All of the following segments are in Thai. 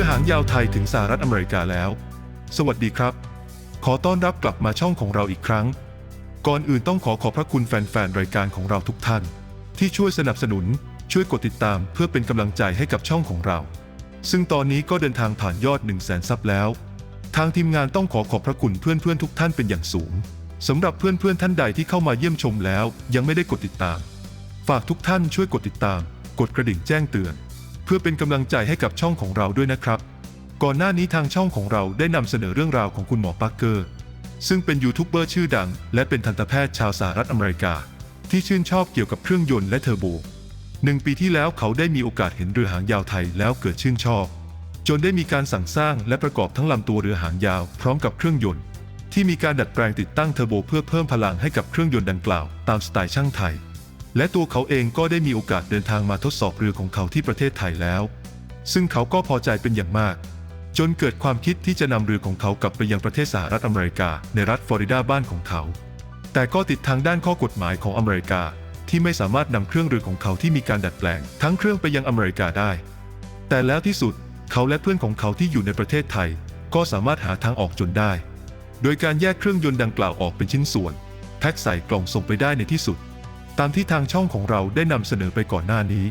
รือหางยาวไทยถึงสหรัฐอเมริกาแล้ว สวัสดีครับ ขอต้อนรับกลับมาช่องของเราอีกครั้ง ก่อนอื่นต้องขอขอบพระคุณแฟนๆ รายการของเราทุกท่าน ที่ช่วยสนับสนุน ช่วยกดติดตามเพื่อเป็นกำลังใจให้กับช่องของเรา ซึ่งตอนนี้ก็เดินทางผ่านยอด 1 0 0 0 0แสนซับแล้ว ทางทีมงานต้องขอขอบพระคุณเพื่อนๆ ทุกท่านเป็นอย่างสูงสำหรับเพื่อนๆ ท่านใดที่เข้ามาเยี่ยมชมแล้ว ยังไม่ได้กดติดตาม ฝากทุกท่านช่วยกดติดตาม กดกระดิ่งแจ้งเตือน พื่อเป็นกำลังใจให้กับช่องของเราด้วยนะครับ ก่อนหน้านี้ทางช่องของเราได้นำเสนอเรื่องราวของคุณหมอปาร์เกอร์ ซึ่งเป็นยูทูบเบอร์ชื่อดัง และเป็นทันตแพทย์ชาวสหรัฐอเมริกา ที่ชื่นชอบเกี่ยวกับเครื่องยนต์และเทอร์โบหนึ่งปีที่แล้วเขาได้มีโอกาสเห็นเรือหางยาวไทยแล้วเกิดชื่นชอบ จนได้มีการสั่งสร้างและประกอบทั้งลำตัวเรือหางยาวพร้อมกับเครื่องยนต์ที่มีการดัดแปลงติดตั้งเทอร์โบเพื่อเพิ่มพลังให้กับเครื่องยนต์ดังกล่าว ตามสไตล์ช่างไทย และตัวเขาเองก็ได้มีโอกาสเดินทางมาทดสอบเรือของเขาที่ประเทศไทยแล้ว ซึ่งเขาก็พอใจเป็นอย่างมาก จนเกิดความคิดที่จะนำเรือของเขากลับไปยังประเทศสหรัฐอเมริกา ในรัฐฟลอริดาบ้านของเขา แต่ก็ติดทางด้านข้อกฎหมายของอเมริกา ที่ไม่สามารถนำเครื่องเรือของเขาที่มีการดัดแปลง ทั้งเครื่องไปยังอเมริกาได้ แต่แล้วที่สุดเขาและเพื่อนของเขาที่อยู่ในประเทศไทย ก็สามารถหาทางออกจนได้ โดยการแยกเครื่องยนต์ดังกล่าวออกเป็นชิ้นส่วน แพ็คใส่กล่องส่งไปได้ในที่สุด ตามที่ทางช่องของเราได้นำเสนอไปก่อนหน้านี้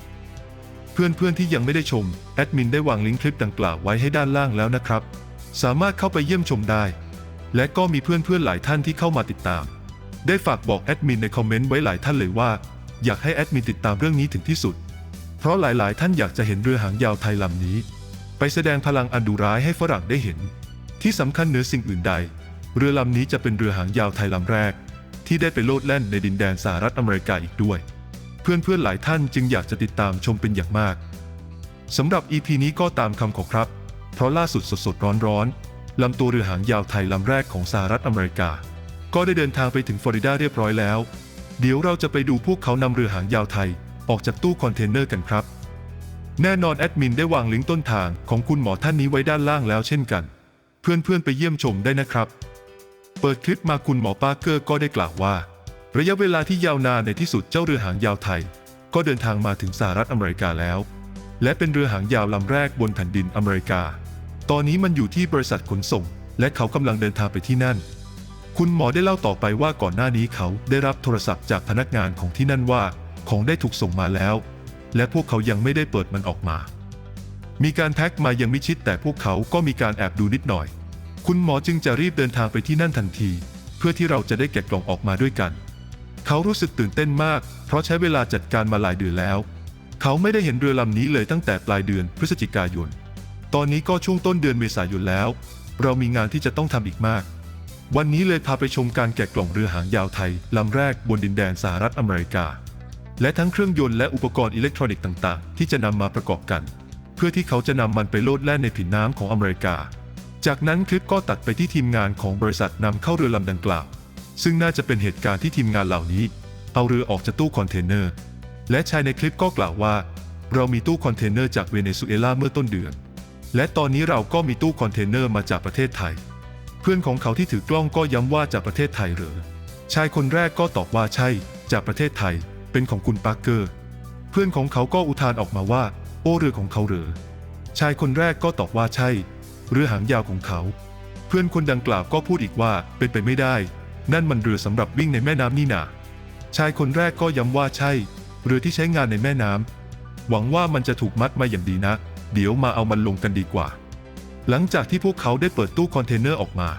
เพื่อนๆที่ยังไม่ได้ชม แอดมินได้วางลิงก์คลิปดังกล่าวไว้ให้ด้านล่างแล้วนะครับ สามารถเข้าไปเยี่ยมชมได้ และก็มีเพื่อนๆหลายท่านที่เข้ามาติดตาม ได้ฝากบอกแอดมินในคอมเมนต์ไว้หลายท่านเลยว่า อยากให้แอดมินติดตามเรื่องนี้ถึงที่สุด เพราะหลายๆ ท่านอยากจะเห็นเรือหางยาวไทยลำนี้ ไปแสดงพลังอันดุร้ายให้ฝรั่งได้เห็น ที่สำคัญเหนือสิ่งอื่นใด เรือลำนี้จะเป็นเรือหางยาวไทยลำแรก ที่ได้ไปโลดแล่นในดินแดนสหรัฐอเมริกาอีกด้วย เพื่อนๆหลายท่านจึงอยากจะติดตามชมเป็นอย่างมากสำหรับ EP นี้ก็ตามคำขอครับ เพราะล่าสุดสดๆร้อนๆลำตัวเรือหางยาวไทยลำแรกของสหรัฐอเมริกา ก็ได้เดินทางไปถึงฟลอริดาเรียบร้อยแล้ว เดี๋ยวเราจะไปดูพวกเขานำเรือหางยาวไทยออกจากตู้คอนเทนเนอร์กันครับ แน่นอนแอดมินได้วางลิงก์ต้นทางของคุณหมอท่านนี้ไว้ด้านล่างแล้วเช่นกัน เพื่อนๆไปเยี่ยมชมได้นะครับ เปิดคลิปมาคุณหมอปาร์เกอร์ก็ได้กล่าวว่า ระยะเวลาที่ยาวนานในที่สุดเจ้าเรือหางยาวไทย ก็เดินทางมาถึงสหรัฐอเมริกาแล้ว และเป็นเรือหางยาวลำแรกบนแผ่นดินอเมริกา ตอนนี้มันอยู่ที่บริษัทขนส่ง และเขากำลังเดินทางไปที่นั่น คุณหมอได้เล่าต่อไปว่าก่อนหน้านี้เขาได้รับโทรศัพท์จากพนักงานของที่นั่นว่าของได้ถูกส่งมาแล้ว และพวกเขายังไม่ได้เปิดมันออกมา มีการแพ็คมายังมิชิดแต่พวกเขาก็มีการแอบดูนิดหน่อย คุณหมอจึงจะรีบเดินทางไปที่นั่นทันที เพื่อที่เราจะได้แกะกล่องออกมาด้วยกัน เขารู้สึกตื่นเต้นมาก เพราะใช้เวลาจัดการมาหลายเดือนแล้ว เขาไม่ได้เห็นเรือลำนี้เลยตั้งแต่ปลายเดือนพฤศจิกายน ตอนนี้ก็ช่วงต้นเดือนเมษายนแล้ว เรามีงานที่จะต้องทำอีกมาก วันนี้เลยพาไปชมการแกะกล่องเรือหางยาวไทยลำแรกบนดินแดนสหรัฐอเมริกา และทั้งเครื่องยนต์และอุปกรณ์อิเล็กทรอนิกส์ต่าง ๆ ที่จะนำมาประกอบกัน เพื่อที่เขาจะนำมันไปโลดแล่นในผิวน้ำของอเมริกา จากนั้นคลิปก็ตัดไปที่ทีมงานของบริษัทนำเข้าเรือลำดังกล่าว ซึ่งน่าจะเป็นเหตุการณ์ที่ทีมงานเหล่านี้ เอาเรือออกจากตู้คอนเทนเนอร์ และชายในคลิปก็กล่าวว่า เรามีตู้คอนเทนเนอร์จากเวเนซุเอลาเมื่อต้นเดือน และตอนนี้เราก็มีตู้คอนเทนเนอร์มาจากประเทศไทย เพื่อนของเขาที่ถือกล้องก็ย้ำว่าจากประเทศไทยเหรอชายคนแรกก็ตอบว่าใช่ จากประเทศไทย เป็นของคุณปาร์เกอร์ เพื่อนของเขาก็อุทานออกมาว่า โอ้เรือของเขาเหรอชายคนแรกก็ตอบว่าใช่ เรือหางยาวของเขา เพื่อนคนดังกล่าวก็พูดอีกว่าเป็นไปไม่ได้ นั่นมันเรือสำหรับวิ่งในแม่น้ำนี่นาชายคนแรกก็ย้ำว่าใช่ เรือที่ใช้งานในแม่น้ำหวังว่ามันจะถูกมัดมาอย่างดีนะ เดี๋ยวมาเอามันลงกันดีกว่า หลังจากที่พวกเขาได้เปิดตู้คอนเทนเนอร์ออกมา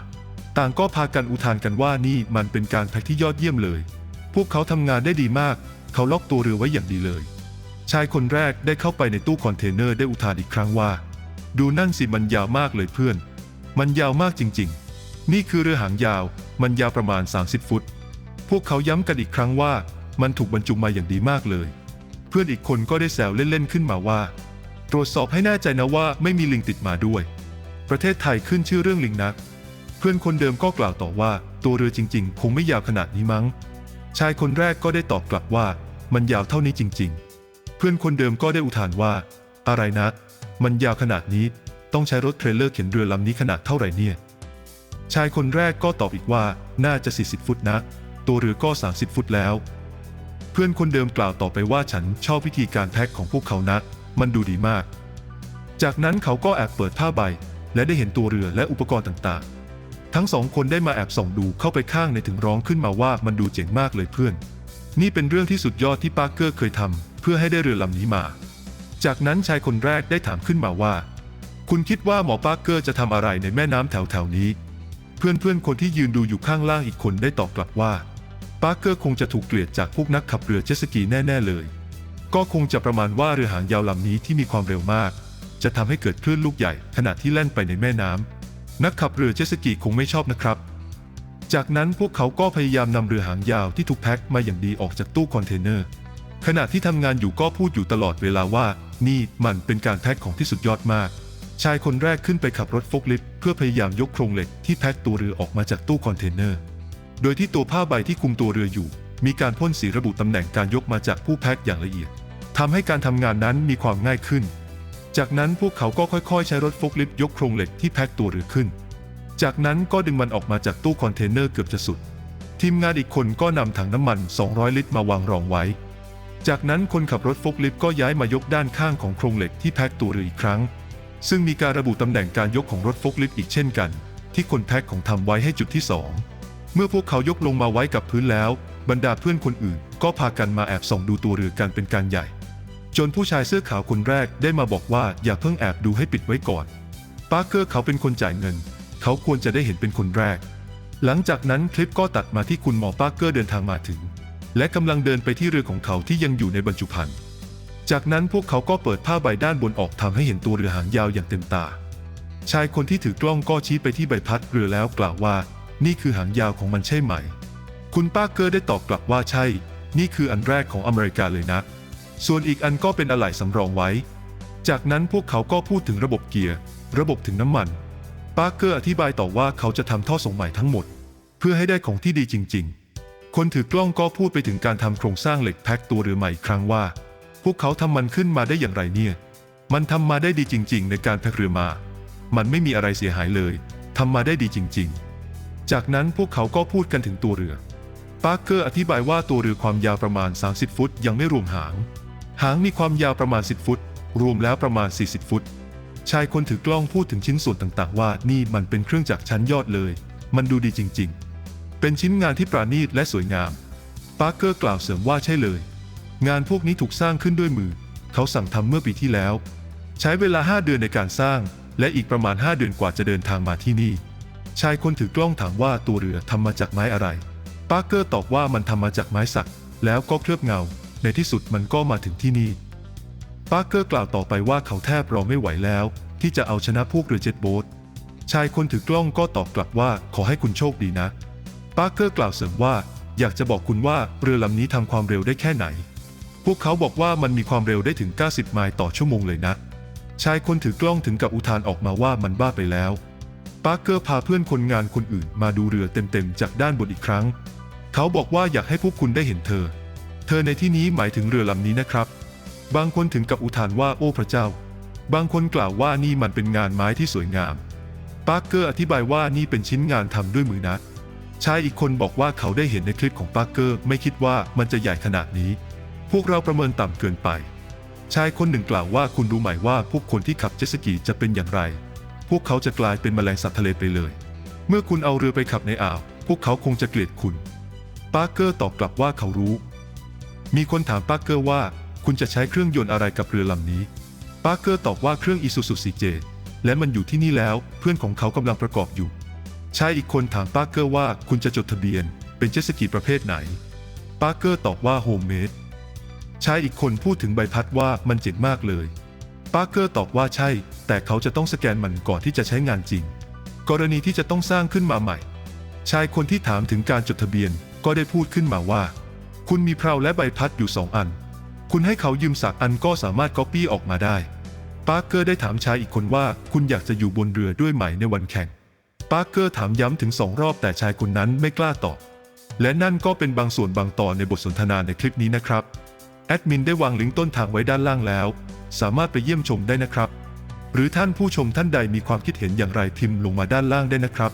ต่างก็พากันอุทานกันว่านี่มันเป็นการแพ็คที่ยอดเยี่ยมเลย พวกเขาทำงานได้ดีมาก เขาล็อกตัวเรือไว้อย่างดีเลย ชายคนแรกได้เข้าไปในตู้คอนเทนเนอร์ได้อุทานอีกครั้งว่า ดูนั่นสิมันยาวมากเลยเพื่อน มันยาวมากจริงๆ นี่คือเรือหางยาว มันยาวประมาณ 30 ฟุต พวกเขาย้ำกันอีกครั้งว่า มันถูกบรรจุมาอย่างดีมากเลย เพื่อนอีกคนก็ได้แซวเล่นๆขึ้นมาว่า ตรวจสอบให้แน่ใจนะว่าไม่มีลิงติดมาด้วย ประเทศไทยขึ้นชื่อเรื่องลิงนัก เพื่อนคนเดิมก็กล่าวต่อว่าตัวเรือจริง ๆ คงไม่ยาวขนาดนี้มั้ง ชายคนแรกก็ได้ตอบกลับว่า มันยาวเท่านี้จริง ๆ เพื่อนคนเดิมก็ได้อุทานว่า อะไรนะ มันยาวขนาดนี้ต้องใช้รถเทรลเลอร์เข็นเรือลำนี้ขนาดเท่าไหร่เนี่ย ชายคนแรกก็ตอบอีกว่าน่าจะ 40 ฟุตนะ ตัวเรือก็ 30 ฟุตแล้ว เพื่อนคนเดิมกล่าวต่อไปว่าฉันชอบวิธีการแพ็คของพวกเขานะ มันดูดีมาก จากนั้นเขาก็แอบเปิดผ้าใบ และได้เห็นตัวเรือและอุปกรณ์ต่างๆ ทั้งสองคนได้มาแอบส่องดูเข้าไปข้างในถึงร้องขึ้นมาว่ามันดูเจ๋งมากเลยเพื่อน นี่เป็นเรื่องที่สุดยอดที่ปาร์เกอร์เคยทำเพื่อให้ได้เรือลำนี้มา จากนั้นชายคนแรกได้ถามขึ้นมาว่า คุณคิดว่าหมอปาร์เกอร์จะทำอะไรในแม่น้ำแถวๆนี้ เพื่อนๆคนที่ยืนดูอยู่ข้างล่างอีกคนได้ตอบกลับว่าปาร์เกอร์คงจะถูกเกลียดจากพวกนักขับเรือเจ็ตสกีแน่ ๆ เลย ก็คงจะประมาณว่าเรือหางยาวลำนี้ที่มีความเร็วมาก จะทำให้เกิดคลื่นลูกใหญ่ขณะที่แล่นไปในแม่น้ำนักขับเรือเจ็ตสกีคงไม่ชอบนะครับ จากนั้นพวกเขาก็พยายามนำเรือหางยาวที่ถูกแพ็คมาอย่างดีออกจากตู้คอนเทนเนอร์ ขณะที่ทำงานอยู่ก็พูดอยู่ตลอดเวลาว่า นี่มันเป็นการแพ็คของที่สุดยอดมาก ชายคนแรกขึ้นไปขับรถโฟล์คลิฟต์เพื่อพยายามยกโครงเหล็กที่แพ็คตัวเรือออกมาจากตู้คอนเทนเนอร์ โดยที่ตัวผ้าใบที่คุมตัวเรืออยู่ มีการพ่นสีระบุตำแหน่งการยกมาจากผู้แพ็คอย่างละเอียดทำให้การทำงานนั้นมีความง่ายขึ้น จากนั้นพวกเขาก็ค่อยๆ ใช้รถโฟล์คลิฟต์ยกโครงเหล็กที่แพ็คตัวเรือขึ้น จากนั้นก็ดึงมันออกมาจากตู้คอนเทนเนอร์เกือบจะสุด ทีมงานอีกคนก็นำถังน้ำมัน 200 ลิตรมาวางรองไว้ จากนั้นคนขับรถโฟล์คลิฟต์ก็ย้ายมายกด้านข้างของโครงเหล็กที่แพ็คตัวเรืออีกครั้ง ซึ่งมีการระบุตำแหน่งการยกของรถโฟล์คลิฟต์อีกเช่นกัน ที่คนแพ็คของทำไว้ให้จุดที่สองเมื่อพวกเขายกลงมาไว้กับพื้นแล้ว บรรดาเพื่อนคนอื่น ก็พากันมาแอบส่องดูตัวเรือกันเป็นการใหญ่ จนผู้ชายเสื้อขาวคนแรกได้มาบอกว่าอย่าเพิ่งแอบดูให้ปิดไว้ก่อนปาร์เกอร์เขาเป็นคนจ่ายเงิน เขาควรจะได้เห็นเป็นคนแรก หลังจากนั้นคลิปก็ตัดมาที่คุณหมอปาร์เกอร์เดินทางมาถึง และกำลังเดินไปที่เรือของเขาที่ยังอยู่ในบรรจุภัณฑ์ จากนั้นพวกเขาก็เปิดผ้าใบด้านบนออกทำให้เห็นตัวเรือหางยาวอย่างเต็มตา ชายคนที่ถือกล้องก็ชี้ไปที่ใบพัดเรือแล้วกล่าวว่า นี่คือหางยาวของมันใช่ไหม คุณป้าเกอร์ได้ตอบกลับว่าใช่ นี่คืออันแรกของอเมริกาเลยนะ ส่วนอีกอันก็เป็นอะไหล่สำรองไว้ จากนั้นพวกเขาก็พูดถึงระบบเกียร์ ระบบถึงน้ำมัน ป้าเกอร์อธิบายต่อว่าเขาจะทำท่อส่งใหม่ทั้งหมด เพื่อให้ได้ของที่ดีจริง ๆ คนถือกล้องก็พูดไปถึงการทำโครงสร้างเหล็กแพ็คตัวเรือใหม่ครั้งว่า พวกเขาทำมันขึ้นมาได้อย่างไรเนี่ย มันทำมาได้ดีจริง ๆ ในการแพ็คเรือมา มันไม่มีอะไรเสียหายเลยทำมาได้ดีจริง ๆ จากนั้นพวกเขาก็พูดกันถึงตัวเรือ ปาร์เกอร์อธิบายว่าตัวเรือความยาวประมาณ 30 ฟุต ยังไม่รวมหาง หางมีความยาวประมาณ 10 ฟุต รวมแล้วประมาณ 40 ฟุต ชายคนถือกล้องพูดถึงชิ้นส่วนต่างๆ ว่านี่มันเป็นเครื่องจักรชั้นยอดเลย มันดูดีจริง ๆ เป็นชิ้นงานที่ประณีตและสวยงาม ปาร์เกอร์กล่าวเสริมว่าใช่เลย งานพวกนี้ถูกสร้างขึ้นด้วยมือ เขาสั่งทำเมื่อปีที่แล้ว ใช้เวลา 5 เดือนในการสร้าง และอีกประมาณ 5 เดือนกว่าจะเดินทางมาที่นี่ ชายคนถือกล้องถามว่าตัวเรือทำมาจากไม้อะไร ปาร์เกอร์ตอบว่ามันทำมาจากไม้สัก แล้วก็เคลือบเงา ในที่สุดมันก็มาถึงที่นี่ปาร์เกอร์กล่าวต่อไปว่าเขาแทบรอไม่ไหวแล้ว ที่จะเอาชนะพวกเรือเจ็ตโบ๊ทชายคนถือกล้องก็ตอบกลับว่าขอให้คุณโชคดีนะาร์เกอร์กล่าวเสริมว่า อยากจะบอกคุณว่าเรือลำนี้ทำความเร็วได้แค่ไหน พวกเขาบอกว่ามันมีความเร็วได้ถึง 90 ไมล์ต่อชั่วโมงเลยนะ ชายคนถือกล้องถึงกับอุทานออกมาว่ามันบ้าไปแล้วปาร์เกอร์พาเพื่อนคนงานคนอื่นมาดูเรือเต็มๆจากด้านบนอีกครั้ง เขาบอกว่าอยากให้พวกคุณได้เห็นเธอ เธอในที่นี้หมายถึงเรือลำนี้นะครับ บางคนถึงกับอุทานว่าโอ้พระเจ้า บางคนกล่าวว่านี่มันเป็นงานไม้ที่สวยงาม ปาร์เกอร์อธิบายว่านี่เป็นชิ้นงานทำด้วยมือนะ ชายอีกคนบอกว่าเขาได้เห็นในคลิปของปาร์เกอร์ไม่คิดว่ามันจะใหญ่ขนาดนี้ พวกเราประเมินต่ำเกินไป ชายคนหนึ่งกล่าวว่าคุณรู้ไหมว่าพวกคนที่ขับเจ็ตสกีจะเป็นอย่างไร พวกเขาจะกลายเป็นแมลงสัตว์ทะเลไปเลย เมื่อคุณเอาเรือไปขับในอ่าว พวกเขาคงจะเกลียดคุณ ปาร์เกอร์ตอบกลับว่าเขารู้ มีคนถามปาร์เกอร์ว่า คุณจะใช้เครื่องยนต์อะไรกับเรือลำนี้ ปาร์เกอร์ตอบว่าเครื่อง Isuzu CJ และมันอยู่ที่นี่แล้ว เพื่อนของเขากำลังประกอบอยู่ ชายอีกคนถามปาร์เกอร์ว่าคุณจะจดทะเบียน เป็นเจ็ตสกีประเภทไหน ปาร์เกอร์ตอบว่าโฮมเมดชายอีกคนพูดถึงใบพัดว่ามันเจ๋งมากเลย ปาร์เกอร์ตอบว่าใช่ แต่เขาจะต้องสแกนมันก่อนที่จะใช้งานจริง กรณีที่จะต้องสร้างขึ้นมาใหม่ ชายคนที่ถามถึงการจดทะเบียนก็ได้พูดขึ้นมาว่า คุณมีเพลาและใบพัดอยู่สองอัน คุณให้เขายืมสักอันก็สามารถก๊อปปี้ออกมาได้ ปาร์เกอร์ได้ถามชายอีกคนว่าคุณอยากจะอยู่บนเรือด้วยไหมในวันแข่ง ปาร์เกอร์ถามย้ำถึงสองรอบแต่ชายคนนั้นไม่กล้าตอบ และนั่นก็เป็นบางส่วนบางตอนในบทสนทนาในคลิปนี้นะครับ แอดมินได้วางลิงก์ต้นทางไว้ด้านล่างแล้ว สามารถไปเยี่ยมชมได้นะครับ หรือท่านผู้ชมท่านใดมีความคิดเห็นอย่างไรพิมพ์ลงมาด้านล่างได้นะครับ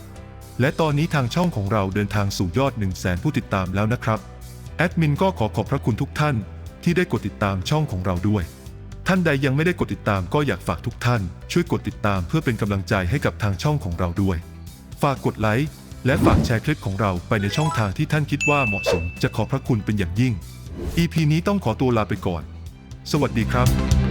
และตอนนี้ทางช่องของเราเดินทางสู่ยอด 1 0 0 0 0แสนผู้ติดตามแล้วนะครับ แอดมินก็ขอขอบพระคุณทุกท่าน ที่ได้กดติดตามช่องของเราด้วยท่านใดยังไม่ได้กดติดตามก็อยากฝากทุกท่าน ช่วยกดติดตามเพื่อเป็นกำลังใจให้กับทางช่องของเราด้วย ฝากกดไลค์และฝากแชร์คลิปของเราไปในช่องทางที่ท่านคิดว่าเหมาะสม จะขอบพระคุณเป็นอย่างยิ่ง EP นี้ต้องขอตัวลาไปก่อน สวัสดีครับ